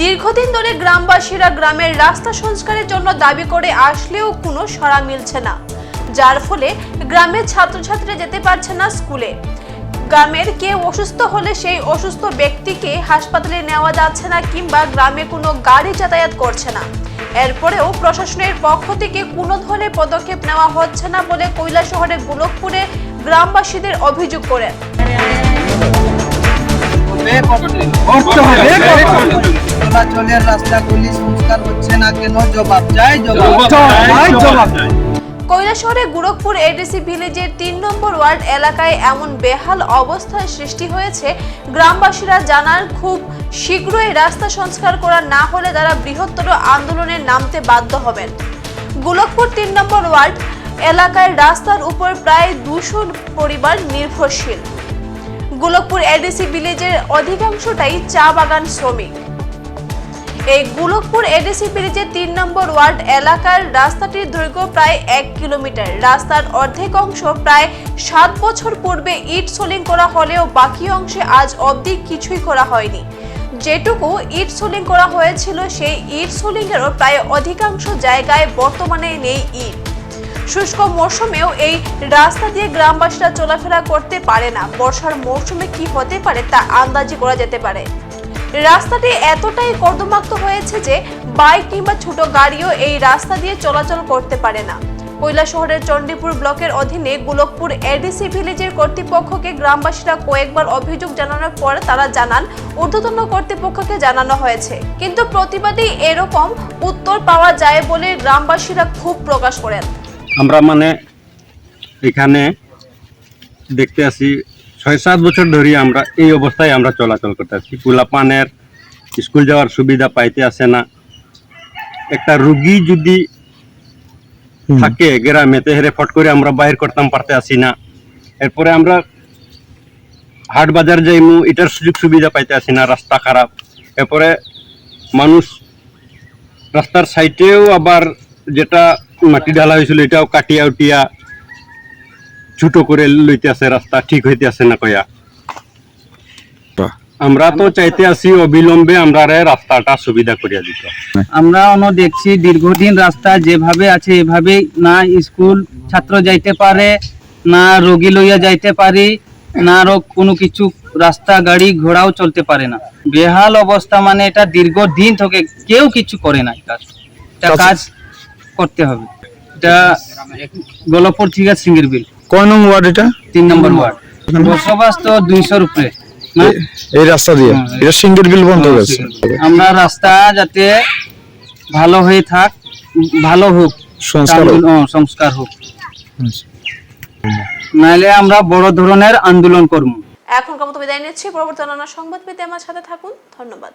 দীর্ঘদিন ধরে গ্রামবাসীরা গ্রামের রাস্তা সংস্কারের জন্য দাবি করে আসলেও কোনো সাড়া মিলছে না, যার ফলে গ্রামের ছাত্রছাত্রীরা যেতে পারছে না স্কুলে। গ্রামের কেউ অসুস্থ হলে সেই অসুস্থ ব্যক্তিকে হাসপাতালে নেওয়া যাচ্ছে না কিংবা গ্রামে কোনো গাড়ি যাতায়াত করছে না। এরপরেও প্রশাসনের পক্ষ থেকে কোনো ধরনের পদক্ষেপ নেওয়া হচ্ছে না বলে কৈলাসহরের গোলকপুরে গ্রামবাসীদের অভিযোগ করেন। চলাচলের রাস্তাগুলি সংস্কার হচ্ছে না কেন? জবাব চাই জবাব কৈলাসহরে গোরখপুর এডিসি ভিলেজের তিন নম্বর ওয়ার্ড এলাকায় এমন বেহাল অবস্থার সৃষ্টি হয়েছে। গ্রামবাসীরা জানান খুব শীঘ্রই রাস্তা সংস্কার করা না হলে তারা বৃহত্তর আন্দোলনে নামতে বাধ্য হবেন। গোলকপুর তিন নম্বর ওয়ার্ড এলাকায় রাস্তার উপর প্রায় দুশো পরিবার নির্ভরশীল। গোলকপুর এডিসি ভিলেজের অধিকাংশটাই চা বাগান শ্রমিক। এই গোলকপুর এডিসি ব্রিজের তিন নম্বর ওয়ার্ড এলাকার রাস্তাটির দৈর্ঘ্য প্রায় এক কিলোমিটার। রাস্তার অর্ধেক অংশ প্রায় সাত বছর পূর্বে ইট সোলিং করা হলেও বাকি অংশে আজ অবধি কিছুই করা হয়নি। যেটুকু ইট সোলিং করা হয়েছিল, সেই ইট সোলিংয়েরও প্রায় অধিকাংশ জায়গায় বর্তমানে নেই ইট। শুষ্ক মৌসুমেও এই রাস্তা দিয়ে গ্রামবাসীরা চলাফেরা করতে পারে না। বর্ষার মৌসুমে কি হতে পারে তা আন্দাজি করা যেতে পারে। রাস্তাটি এতটাই কর্দমাক্ত হয়েছে যে বাইক কিংবা ছোট গাড়িও এই রাস্তা দিয়ে চলাচল করতে পারে না। কৈলা শহরের চণ্ডীপুর ব্লকের অধীনে গোলকপুর এডিসি ভিলেজের কর্তৃপক্ষকে গ্রামবাসীরা কয়েকবার অভিযোগ জানানোর পর তারা জানান, ঊর্ধ্বতন কর্তৃপক্ষকে জানানো হয়েছে। কিন্তু প্রতিবাদী এরকম উত্তর পাওয়া যায় বলে গ্রামবাসীরা খুব প্রকাশ করেন। আমরা মানে এখানে দেখতে আসি ছয় সাত বছর ধরে আমরা এই অবস্থায় আমরা চলাচল করতে আছি। পানের স্কুল যাওয়ার সুবিধা পাইতে আসে না। একটা রুগী যদি থাকে গ্রামে হেরে ফট করে আমরা বাইর করতাম পারতে আসি না। এরপরে আমরা হাট বাজার যাইমু এটার সুযোগ সুবিধা পাইতে আসি না রাস্তা খারাপ। এরপরে মানুষ রাস্তার সাইডেও আবার যেটা মাটি ঢালা হয়েছিল এটাও কাটিয়া উটিয়া ছোট করে লইতে আছে রাস্তা ঠিক হইতে আছে না কয়া। আমরা তো চাইতে আছি অবিলম্বে আমরা রাস্তাটা সুবিধা করিয়া দিত। আমরা অন্য দেখছি দীর্ঘদিন রাস্তা যেভাবে আছে এভাবেই না স্কুল ছাত্র যাইতে পারে না রোগী লইয়া যাইতে পারি না আরও কোনো কিছু রাস্তা গাড়ি ঘোড়াও চলতে পারে না। বেহাল অবস্থা মানে এটা দীর্ঘদিন থেকে কেউ কিছু করে না কাজ। কাজ করতে হবে। এটা গোলপুর ঠিক আছে সিঙ্গির বিল। কয় নং ওয়ার্ড এটা? তিন নম্বর ওয়ার্ড। বসবাস তো দুইশোর উপরে এই রাস্তা দিয়ে? হ্যাঁ, এটা সিঙ্গের বিল বন্ধ হয়ে গেছে আমরা রাস্তা যাতে ভালো হয়ে থাক ভালো হোক সংস্কার সংস্কার হোক। নাহলে আমরা বড় ধরনের আন্দোলন করব। এখনকার মতো বিদায় নিচ্ছি। পরবর্তী অন্যান্য সংবাদ পেতে আমার সাথে থাকুন। ধন্যবাদ।